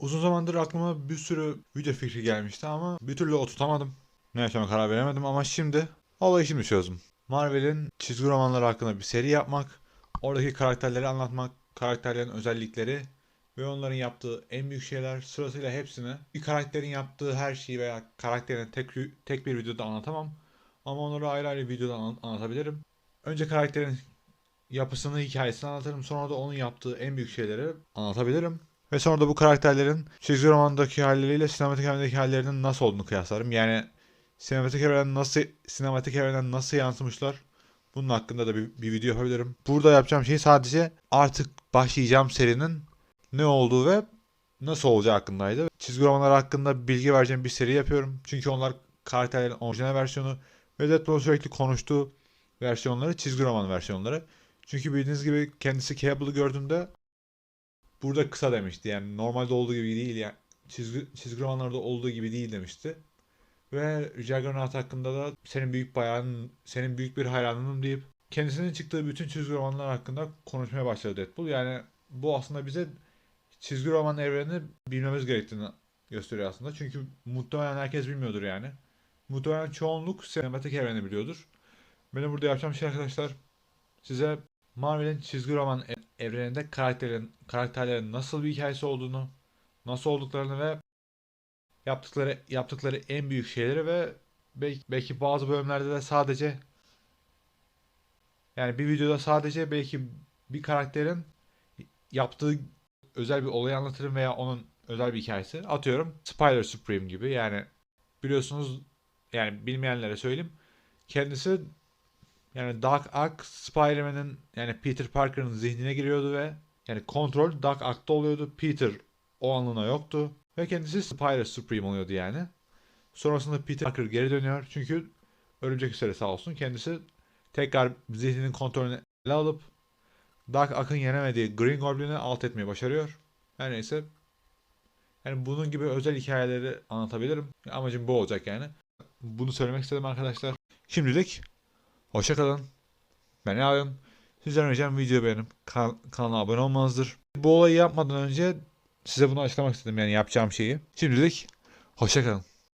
Uzun zamandır aklıma bir sürü video fikri gelmişti ama bir türlü oturtamadım. Ne yapacağıma karar veremedim ama şimdi olayı şimdi çözdüm. Marvel'in çizgi romanları hakkında bir seri yapmak, oradaki karakterleri anlatmak, karakterlerin özellikleri ve onların yaptığı en büyük şeyler sırasıyla hepsini bir karakterin yaptığı her şeyi veya karakterin tek, tek bir videoda anlatamam. Ama onları ayrı ayrı videoda anla- anlatabilirim. Önce karakterin yapısını, hikayesini anlatırım. Sonra da onun yaptığı en büyük şeyleri anlatabilirim. Ve sonra da bu karakterlerin çizgi romandaki halleriyle sinematik evrendeki hallerinin nasıl olduğunu kıyaslarım. Yani sinematik evrenden nasıl sinematik evrenden nasıl yansımışlar bunun hakkında da bir, bir video yapabilirim. Burada yapacağım şey sadece artık başlayacağım serinin ne olduğu ve nasıl olacağı hakkındaydı. Çizgi romanlar hakkında bilgi vereceğim bir seri yapıyorum. Çünkü onlar karakterlerin orijinal versiyonu ve Deadpool'un sürekli konuştuğu versiyonları çizgi roman versiyonları. Çünkü bildiğiniz gibi kendisi Cable'ı gördüğümde burada kısa demişti. Yani normalde olduğu gibi değil yani çizgi, çizgi romanlarda olduğu gibi değil demişti. Ve Juggernaut hakkında da senin büyük bayan, senin büyük bir hayranınım deyip kendisinin çıktığı bütün çizgi romanlar hakkında konuşmaya başladı Deadpool. Yani bu aslında bize çizgi roman evrenini bilmemiz gerektiğini gösteriyor aslında. Çünkü muhtemelen herkes bilmiyordur yani. Muhtemelen çoğunluk sinematik evreni biliyordur. Benim burada yapacağım şey arkadaşlar size Marvel'in çizgi roman evreninde karakterlerin, karakterlerin nasıl bir hikayesi olduğunu, nasıl olduklarını ve yaptıkları yaptıkları en büyük şeyleri ve belki, belki bazı bölümlerde de sadece yani bir videoda sadece belki bir karakterin yaptığı özel bir olayı anlatırım veya onun özel bir hikayesi. Atıyorum Spider Supreme gibi yani biliyorsunuz yani bilmeyenlere söyleyeyim. Kendisi yani Doc Ock Spider-Man'in yani Peter Parker'ın zihnine giriyordu ve yani kontrol Doc Ock'ta oluyordu. Peter o anlığına yoktu. Ve kendisi Spider Supreme oluyordu yani. Sonrasında Peter Parker geri dönüyor. Çünkü örümcek üstleri sağ olsun. Kendisi tekrar zihninin kontrolünü ele alıp Doc Ock'ın yenemediği Green Goblin'i alt etmeyi başarıyor. Her neyse. Yani bunun gibi özel hikayeleri anlatabilirim. Amacım bu olacak yani. Bunu söylemek istedim arkadaşlar. Şimdilik hoşça kalın. Ben Yalın. Sizden ricam video beğenip kan- kanala abone olmanızdır. Bu olayı yapmadan önce size bunu açıklamak istedim yani yapacağım şeyi. Şimdilik hoşça kalın.